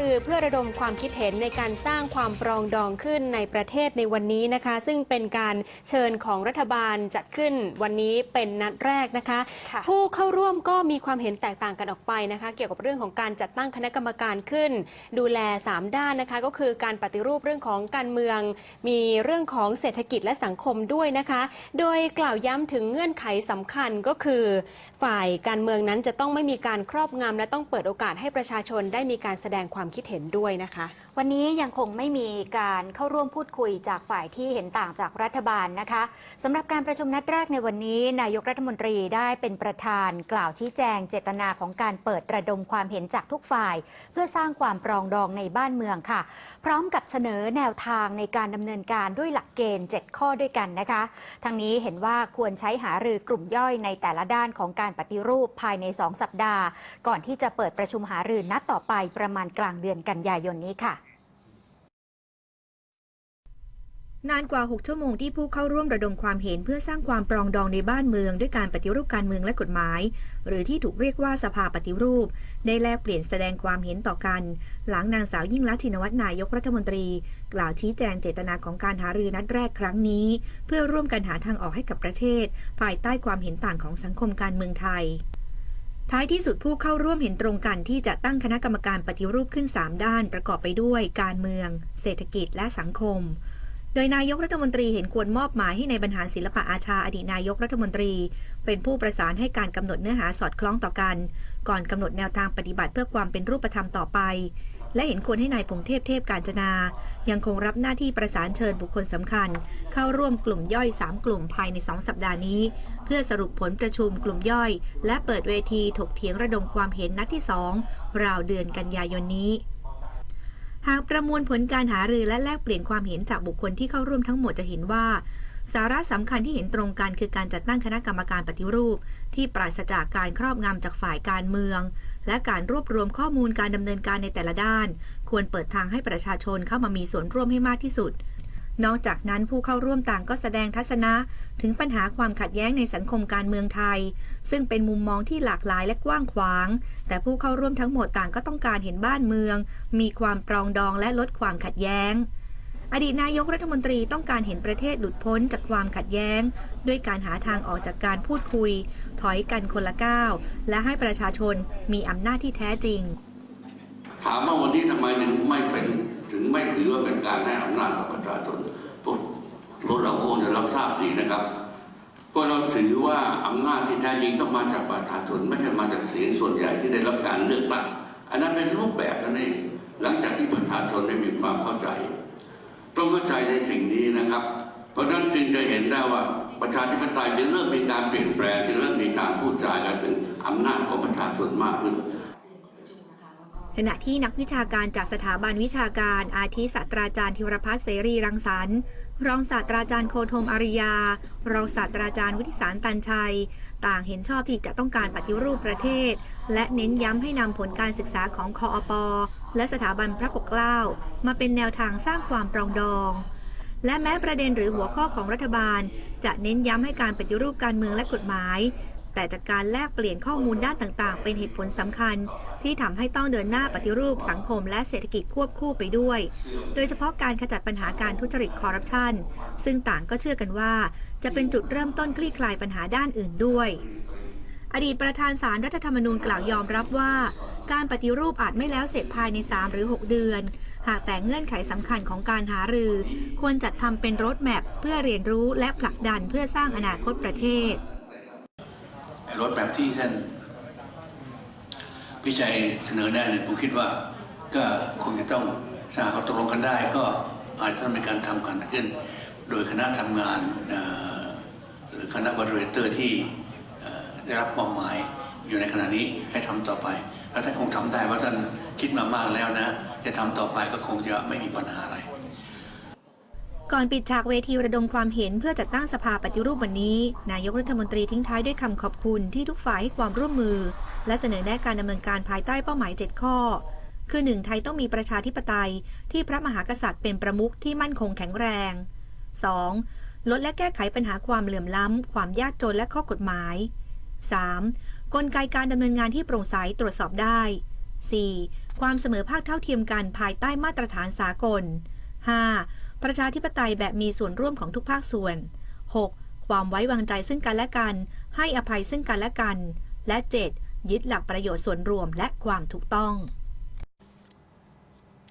คือเพื่อระดมความคิดเห็นในการสร้างความปรองดองขึ้นในประเทศในวันนี้นะคะ ซึ่งเป็นการเชิญของรัฐบาลจัดขึ้นวันนี้เป็นนัดแรกนะคะค่ะผู้เข้าร่วมก็มีความเห็นแตกต่างกันออกไปนะคะ เกี่ยวกับเรื่องของการจัดตั้งคณะกรรมการขึ้น ดูแล 3 ด้านนะคะ ก็คือการปฏิรูปเรื่องของการเมือง มีเรื่องของเศรษฐกิจและสังคมด้วยนะคะ โดยกล่าวย้ำถึงเงื่อนไขสำคัญก็คือ ฝ่ายการเมืองนั้นจะต้องไม่มีการครอบงำและต้องเปิดโอกาสให้ประชาชนได้มีการแสดงความความคิดเห็นด้วยนะคะ วันนี้ยังคงไม่มีการเข้าร่วมพูดคุยจากฝ่ายที่เห็นต่างจากรัฐบาลนะคะสำหรับการประชุมนัดแรกในวันนี้ นายกรัฐมนตรีได้เป็นประธานกล่าวชี้แจงเจตนาของการเปิดระดมความเห็นจากทุกฝ่าย เพื่อสร้างความปรองดองในบ้านเมืองค่ะ พร้อมกับเสนอแนวทางในการดำเนินการด้วยหลักเกณฑ์ 7 ข้อด้วยกันนะคะทั้งนี้เห็นว่าควรใช้หารือกลุ่มย่อยในแต่ละด้านของการปฏิรูปภายใน 2 สัปดาห์ ก่อนที่จะเปิดประชุมหารือนัดต่อไปประมาณกลางเดือนกันยายนนี้ค่ะนานกว่า 6 ชั่วโมงที่ผู้เข้าร่วมระดมความเห็นเพื่อสร้างความปรองดองในบ้านเมือง ด้วยการปฏิรูปการเมืองและกฎหมาย หรือที่ถูกเรียกว่าสภาปฏิรูป ได้แลกเปลี่ยนแสดงความเห็นต่อกัน หลังนางสาวยิ่งลักษณ์ชินวัตรนายกรัฐมนตรี กล่าวชี้แจงเจตนาของการหารือนัดแรกครั้งนี้ เพื่อร่วมกันหาทางออกให้กับประเทศ ภายใต้ความเห็นต่างของสังคมการเมืองไทย ท้ายที่สุดผู้เข้าร่วมเห็นตรงกันที่จะตั้งคณะกรรมการปฏิรูปขึ้น 3 ด้านประกอบไปด้วย การเมือง เศรษฐกิจและสังคม โดยนายกรัฐมนตรีเห็นควรมอบหมายให้ในบรรหารศิลปะอาชาอดีตนายกรัฐมนตรี เป็นผู้ประสานให้การกำหนดเนื้อหาสอดคล้องต่อกัน ก่อนกำหนดแนวทางปฏิบัติเพื่อความเป็นรูปธรรมต่อไป และเห็นควรให้นายพงเทพเทพการจนา ยังคงรับหน้าที่ประสานเชิญบุคคลสำคัญ เข้าร่วมกลุ่มย่อย 3 กลุ่มภายใน 2 สัปดาห์นี้ เพื่อสรุปผลประชุมกลุ่มย่อย และเปิดเวทีถกเถียงระดมความเห็นนัดที่ 2 ราวเดือนกันยายนนี้หากประมวลผลการหารือและแลกเปลี่ยนความเห็นจากบุคคลที่เข้าร่วมทั้งหมดจะเห็นว่า สาระสำคัญที่เห็นตรงกันคือการจัดตั้งคณะกรรมการปฏิรูป ที่ปราศจากการครอบงำจากฝ่ายการเมือง และการรวบรวมข้อมูลการดำเนินการในแต่ละด้าน ควรเปิดทางให้ประชาชนเข้ามามีส่วนร่วมให้มากที่สุด นอกจากนั้นผู้เข้าร่วมต่างก็แสดงทัศนะ ถึงปัญหาความขัดแย้งในสังคมการเมืองไทย ซึ่งเป็นมุมมองที่หลากหลายและกว้างขวาง แต่ผู้เข้าร่วมทั้งหมดต่างก็ต้องการเห็นบ้านเมือง มีความปรองดองและลดความขัดแย้ง อดีตนายกรัฐมนตรีต้องการเห็นประเทศหลุดพ้นจากความขัดแย้ง ด้วยการหาทางออกจากการพูดคุย ถอยกันคนละก้าว และให้ประชาชนมีอำนาจที่แท้จริง ถามว่าวันนี้ทำไมถึงไม่เป็นถึงไม่ถือว่าเป็นการให้อำนาจต่อประชาชนพวกพวกเราคงจะรับทราบดีนะครับเพราะเราถือว่าอำนาจที่แท้จริงต้องมาจากประชาชนไม่ใช่มาจากเสียงส่วนใหญ่ที่ได้รับการเลือกตั้งอันนั้นเป็นรูปแบบนั่นเองหลังจากที่ประชาชนได้มีความเข้าใจ ต้องเข้าใจในสิ่งนี้นะครับ เพราะฉะนั้นจึงจะเห็นได้ว่าประชาธิปไตยจึงเริ่มมีการเปลี่ยนแปลงจึงเริ่มมีการพูดจากันถึงอำนาจของประชาชนมากขึ้น ขณะที่นักวิชาการจากสถาบันวิชาการอาทิศาสตราจารย์ธิรพัฒน์เสรีรังสรรค์รองศาสตราจารย์โคธมอาริยา รองศาสตราจารย์วิทิสารตันชัย ต่างเห็นชอบที่จะต้องการปฏิรูปประเทศ และเน้นย้ำให้นำผลการศึกษาของคออปและสถาบันพระปกเกล้ามาเป็นแนวทางสร้างความปรองดอง และแม้ประเด็นหรือหัวข้อของรัฐบาล จะเน้นย้ำให้การปฏิรูปการเมืองและกฎหมาย แต่จากการแลกเปลี่ยนข้อมูลด้านต่างๆ เป็นเหตุผลสำคัญ ที่ทำให้ต้องเดินหน้าปฏิรูปสังคมและเศรษฐกิจควบคู่ไปด้วย โดยเฉพาะการขจัดปัญหาการทุจริตคอร์รัปชันซึ่งต่างก็เชื่อกันว่า จะเป็นจุดเริ่มต้นคลี่คลายปัญหาด้านอื่นด้วยอดีตประธานสารรัฐธรรมนูญกล่าวยอมรับว่า การปฏิรูปอาจไม่แล้วเสร็จภายใน 3 หรือ 6 เดือน หากแต่เงื่อนไขสำคัญของการหารือ ควรจัดทำเป็นรถแมพเพื่อเรียนรู้และผลักดันเพื่อสร้างอนาคตประเทศ รถแบบที่ท่านพิจัยเสนอแนะเนี่ยผมคิดว่าก็คงจะต้องถ้าเขาตกลงกันได้ ก็อาจจะต้องมีการทำกันขึ้น โดยคณะทำงานหรือคณะบริเวณเตอร์ที่ได้รับมอบหมายอยู่ในขณะนี้ให้ทำต่อไป แล้วท่านคงทำได้ว่าท่านคิดมามากแล้วนะ จะทำต่อไปก็คงจะไม่มีปัญหาอะไร ก่อนปิดฉากเวทีระดมความเห็นเพื่อจัดตั้งสภาปฏิรูปวันนี้ นายกรัฐมนตรีทิ้งท้ายด้วยคำขอบคุณที่ทุกฝ่ายให้ความร่วมมือ และเสนอแนะการดำเนินการภายใต้เป้าหมาย 7 ข้อ คือ 1. ไทยต้องมีประชาธิปไตย ที่พระมหากษัตริย์เป็นประมุขที่มั่นคงแข็งแรง 2. ลดและแก้ไขปัญหาความเหลื่อมล้ำ ความยากจนและข้อกฎหมาย 3. กลไกการดำเนินงานที่โปร่งใสตรวจสอบได้ 4. ความเสมอภาคเท่าเทียมกันภายใต้มาตรฐานสากล 5. ประชาธิปไตยแบบมีส่วนร่วมของทุกภาคส่วน 6. ความไว้วางใจซึ่งกันและกัน ให้อภัยซึ่งกันและกัน และ 7. ยึดหลักประโยชน์ส่วนรวมและความถูกต้อง